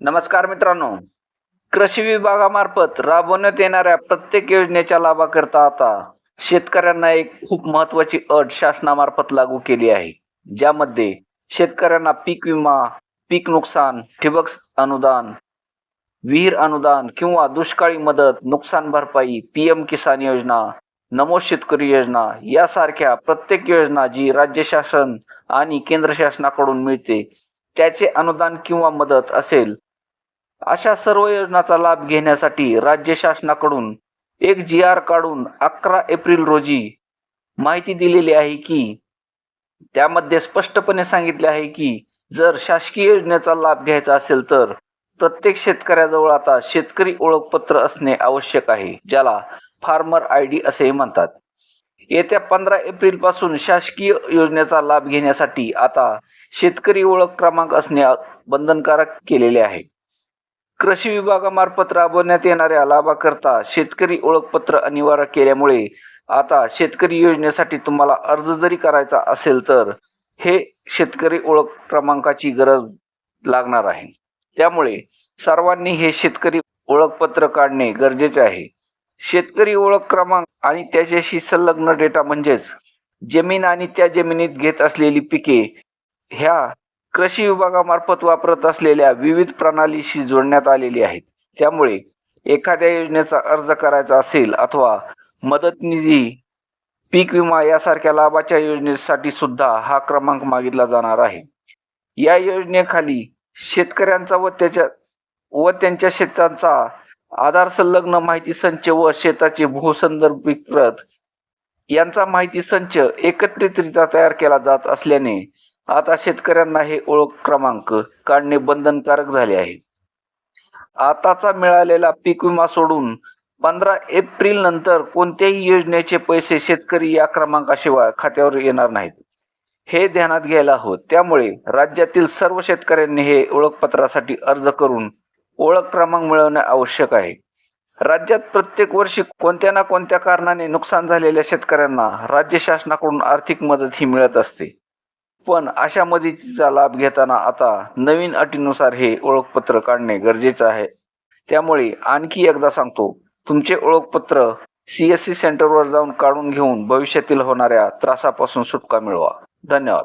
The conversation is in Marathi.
नमस्कार मित्रांनो. कृषी विभागामार्फत राबवण्यात येणाऱ्या प्रत्येक योजनेच्या लाभाकरता आता शेतकऱ्यांना एक खूप महत्वाची अट शासनामार्फत लागू केली आहे. ज्यामध्ये शेतकऱ्यांना पीक विमा पीक नुकसान ठिबक अनुदान विहीर अनुदान किंवा दुष्काळी मदत नुकसान भरपाई पीएम किसान योजना नमो शेतकरी योजना यासारख्या प्रत्येक योजना जी राज्य शासन आणि केंद्र शासनाकडून मिळते त्याचे अनुदान किंवा मदत असेल अशा सर्व योजनांचा लाभ घेण्यासाठी राज्य शासनाकडून एक जी आर काढून अकरा एप्रिल रोजी माहिती दिलेली आहे की त्यामध्ये स्पष्टपणे सांगितले आहे की जर शासकीय योजनेचा लाभ घ्यायचा असेल तर प्रत्येक शेतकऱ्याजवळ आता शेतकरी ओळखपत्र असणे आवश्यक आहे ज्याला फार्मर आय डी असेही म्हणतात. येत्या पंधरा एप्रिलपासून शासकीय योजनेचा लाभ घेण्यासाठी आता शेतकरी ओळख क्रमांक असणे बंधनकारक केलेले आहे. कृषी विभागामार्फत राबवण्यात येणाऱ्या लाभाकरता शेतकरी ओळखपत्र अनिवार्य केल्यामुळे आता शेतकरी योजनेसाठी तुम्हाला अर्ज जरी करायचा असेल तर हे शेतकरी ओळख क्रमांकाची गरज लागणार आहे. त्यामुळे सर्वांनी हे शेतकरी ओळखपत्र काढणे गरजेचे आहे. शेतकरी ओळख क्रमांक आणि त्याच्याशी संलग्न डेटा म्हणजेच जमीन आणि त्या जमिनीत घेत असलेली पिके ह्या कृषी विभागामार्फत वापरत असलेल्या विविध प्रणालीशी जोडण्यात आलेली आहेत. त्यामुळे एखाद्या योजनेचा अर्ज करायचा असेल अथवा मदत निधी पीक विमा यासारख्या लाभाच्या योजनेसाठी सुद्धा हा क्रमांक मागितला जाणार आहे. या योजनेखाली शेतकऱ्यांचा व त्याच्या व त्यांच्या शेतांचा आधार संलग्न माहिती संच व शेताचे भूसंदर्भित यांचा माहिती संच एकत्रितरित्या तयार केला जात असल्याने आता शेतकऱ्यांना हे ओळख क्रमांक काढणे बंधनकारक झाले आहे. आताचा मिळालेला पीक विमा सोडून पंधरा एप्रिल नंतर कोणत्याही योजनेचे पैसे शेतकरी या क्रमांकाशिवाय खात्यावर येणार नाहीत. हे ध्यानात घ्यायला हवं. त्यामुळे राज्यातील सर्व शेतकऱ्यांनी हे ओळखपत्रासाठी अर्ज करून ओळख क्रमांक मिळवणे आवश्यक आहे. राज्यात प्रत्येक वर्षी कोणत्या ना कोणत्या कारणाने नुकसान झालेल्या शेतकऱ्यांना राज्य शासनाकडून आर्थिक मदत ही मिळत असते. पण अशा मदतीचा लाभ घेताना आता नवीन अटीनुसार हे ओळखपत्र काढणे गरजेचं आहे. त्यामुळे आणखी एकदा सांगतो तुमचे ओळखपत्र सी एस सी सेंटरवर जाऊन काढून घेऊन भविष्यातील होणाऱ्या त्रासापासून सुटका मिळवा. धन्यवाद.